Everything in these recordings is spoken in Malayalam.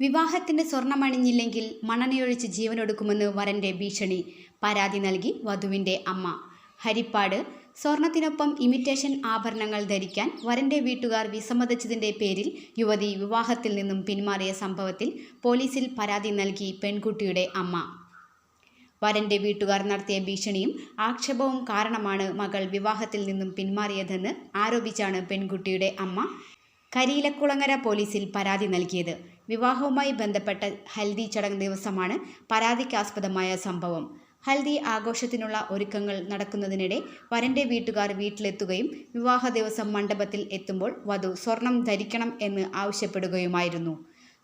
വിവാഹത്തിന് സ്വർണമണിഞ്ഞില്ലെങ്കിൽ മണനയൊഴിച്ച് ജീവനൊടുക്കുമെന്ന് വരന്റെ ഭീഷണി. പരാതി നൽകി വധുവിന്റെ അമ്മ. ഹരിപ്പാട് സ്വർണത്തിനൊപ്പം ഇമിറ്റേഷൻ ആഭരണങ്ങൾ ധരിക്കാൻ വരന്റെ വീട്ടുകാർ വിസമ്മതിച്ചതിന്റെ പേരിൽ യുവതി വിവാഹത്തിൽ നിന്നും പിന്മാറിയ സംഭവത്തിൽ പോലീസിൽ പരാതി നൽകി പെൺകുട്ടിയുടെ അമ്മ. വരന്റെ വീട്ടുകാർ നടത്തിയ ഭീഷണിയും ആക്ഷേപവും കാരണമാണ് മകൾ വിവാഹത്തിൽ നിന്നും പിന്മാറിയതെന്ന് ആരോപിച്ചാണ് പെൺകുട്ടിയുടെ അമ്മ കരിയിലക്കുളങ്ങര പോലീസിൽ പരാതി നൽകിയത്. വിവാഹവുമായി ബന്ധപ്പെട്ട ഹൽദി ചടങ്ങ് ദിവസമാണ് പരാതിക്കാസ്പദമായ സംഭവം. ഹൽദി ആഘോഷത്തിനുള്ള ഒരുക്കങ്ങൾ നടക്കുന്നതിനിടെ വരന്റെ വീട്ടുകാർ വീട്ടിലെത്തുകയും വിവാഹ ദിവസം മണ്ഡപത്തിൽ എത്തുമ്പോൾ വധു സ്വർണം ധരിക്കണം എന്ന് ആവശ്യപ്പെടുകയുമായിരുന്നു.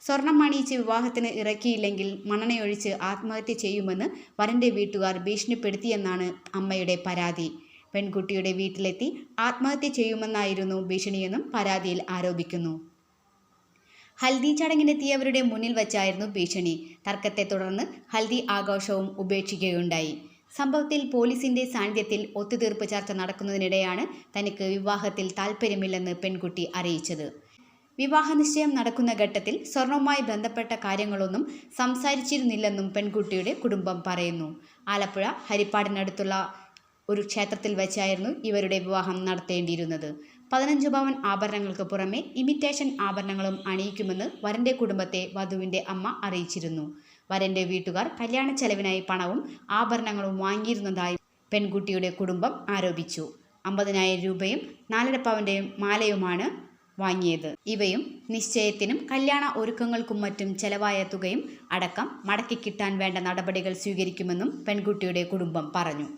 സ്വർണം അണിയിച്ച് വിവാഹത്തിന് ഇറക്കിയില്ലെങ്കിൽ മണനയൊഴിച്ച് ആത്മഹത്യ ചെയ്യുമെന്ന് വരന്റെ വീട്ടുകാർ ഭീഷണിപ്പെടുത്തിയെന്നാണ് അമ്മയുടെ പരാതി. പെൺകുട്ടിയുടെ വീട്ടിലെത്തി ആത്മഹത്യ ചെയ്യുമെന്നായിരുന്നു ഭീഷണിയെന്നും പരാതിയിൽ ആരോപിക്കുന്നു. ഹൽദി ചടങ്ങിനെത്തിയവരുടെ മുന്നിൽ വച്ചായിരുന്നു ഭീഷണി. തർക്കത്തെ തുടർന്ന് ഹൽദി ആഘോഷവും ഉപേക്ഷിക്കുകയുണ്ടായി. സംഭവത്തിൽ പോലീസിന്റെ സാന്നിധ്യത്തിൽ ഒത്തുതീർപ്പ് ചർച്ച നടക്കുന്നതിനിടെയാണ് തനിക്ക് വിവാഹത്തിൽ താൽപ്പര്യമില്ലെന്ന് പെൺകുട്ടി അറിയിച്ചത്. വിവാഹ നിശ്ചയം നടക്കുന്ന ഘട്ടത്തിൽ സ്വർണവുമായി ബന്ധപ്പെട്ട കാര്യങ്ങളൊന്നും സംസാരിച്ചിരുന്നില്ലെന്നും പെൺകുട്ടിയുടെ കുടുംബം പറയുന്നു. ആലപ്പുഴ ഹരിപ്പാടിനടുത്തുള്ള ഒരു ക്ഷേത്രത്തിൽ വെച്ചായിരുന്നു ഇവരുടെ വിവാഹം നടത്തേണ്ടിയിരുന്നത്. പതിനഞ്ച് പവൻ ആഭരണങ്ങൾക്ക് പുറമെ ഇമിറ്റേഷൻ ആഭരണങ്ങളും അണിയിക്കുമെന്ന് വരന്റെ കുടുംബത്തെ വധുവിന്റെ അമ്മ അറിയിച്ചിരുന്നു. വരന്റെ വീട്ടുകാർ കല്യാണ ചെലവിനായി പണവും ആഭരണങ്ങളും വാങ്ങിയിരുന്നതായി പെൺകുട്ടിയുടെ കുടുംബം ആരോപിച്ചു. അമ്പതിനായിരം രൂപയും നാലര പവന്റെയും മാലയുമാണ് വാങ്ങിയത്. ഇവയും നിശ്ചയത്തിനും കല്യാണ ഒരുക്കങ്ങൾക്കും മറ്റും ചെലവായ തുകയും അടക്കം മടക്കി കിട്ടാൻ വേണ്ട നടപടികൾ സ്വീകരിക്കുമെന്നും പെൺകുട്ടിയുടെ കുടുംബം പറഞ്ഞു.